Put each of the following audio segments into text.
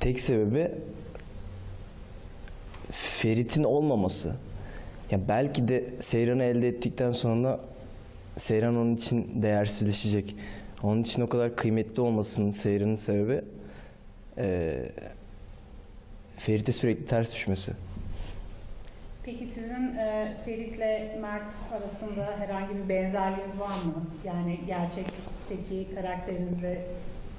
tek sebebi Ferit'in olmaması. Ya belki de Seyran'ı elde ettikten sonra Seyran onun için değersizleşecek. Onun için o kadar kıymetli olmasının Seyran'ın sebebi eee Ferit'e sürekli ters düşmesi. Peki sizin e, Ferit'le Mert arasında herhangi bir benzerliğiniz var mı? Yani gerçekteki karakterinizle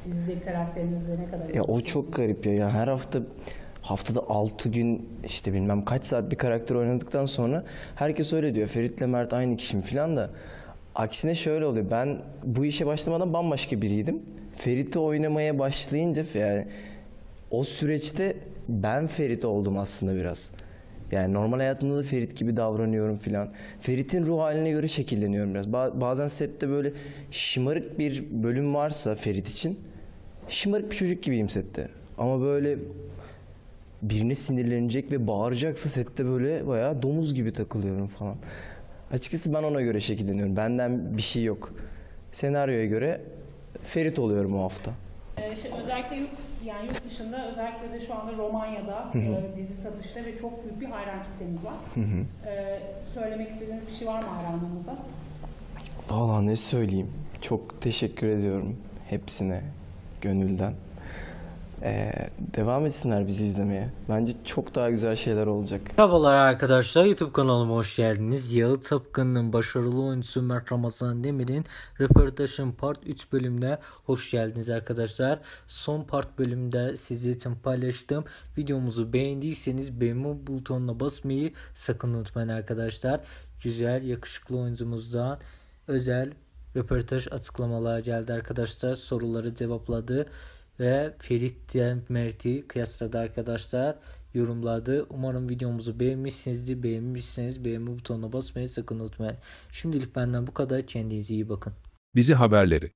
dizideki karakterinizle ne kadar? Ya o çok garip ya. ya her hafta haftada 6 gün işte bilmem kaç saat bir karakter oynadıktan sonra herkes öyle diyor. Ferit'le Mert aynı kişi mi falan da aksine şöyle oluyor. Ben bu işe başlamadan bambaşka biriydim. Ferit'i oynamaya başlayınca yani o süreçte ben Ferit oldum aslında biraz. Yani normal hayatımda da Ferit gibi davranıyorum filan. Ferit'in ruh haline göre şekilleniyorum biraz. Ba- Bazen sette böyle şımarık bir bölüm varsa Ferit için şımarık bir çocuk gibiyim sette. Ama böyle birine sinirlenecek ve bağıracaksa sette böyle bayağı domuz gibi takılıyorum falan. Açıkçası ben ona göre şekilleniyorum. Benden bir şey yok. Senaryoya göre Ferit oluyorum o hafta. E, şey, özellikle yurt, yani yurt dışında özellikle de şu anda Romanya'da e, dizi satışta ve çok büyük bir hayran kitlemiz var. E, söylemek istediğiniz bir şey var mı hayranlarınıza? Vallahi ne söyleyeyim. Çok teşekkür ediyorum hepsine gönülden. Ee, devam etsinler bizi izlemeye. Bence çok daha güzel şeyler olacak. Merhabalar arkadaşlar YouTube kanalıma hoş geldiniz. Yağı Tapkan'ın başarılı oyuncusu Mert Ramazan Demir'in röportajın part 3 bölümüne hoş geldiniz arkadaşlar. Son part bölümde sizler için paylaştım. Videomuzu beğendiyseniz beğenme butonuna basmayı sakın unutmayın arkadaşlar. Güzel yakışıklı oyuncumuzdan özel röportaj açıklamalar geldi arkadaşlar. Soruları cevapladı ve Ferit'le Mert'i kıyasladı arkadaşlar. Yorumladı. Umarım videomuzu beğenmişsinizdir. Beğenmişseniz beğenme butonuna basmayı sakın unutmayın. Şimdilik benden bu kadar. Kendinize iyi bakın. Dizi haberleri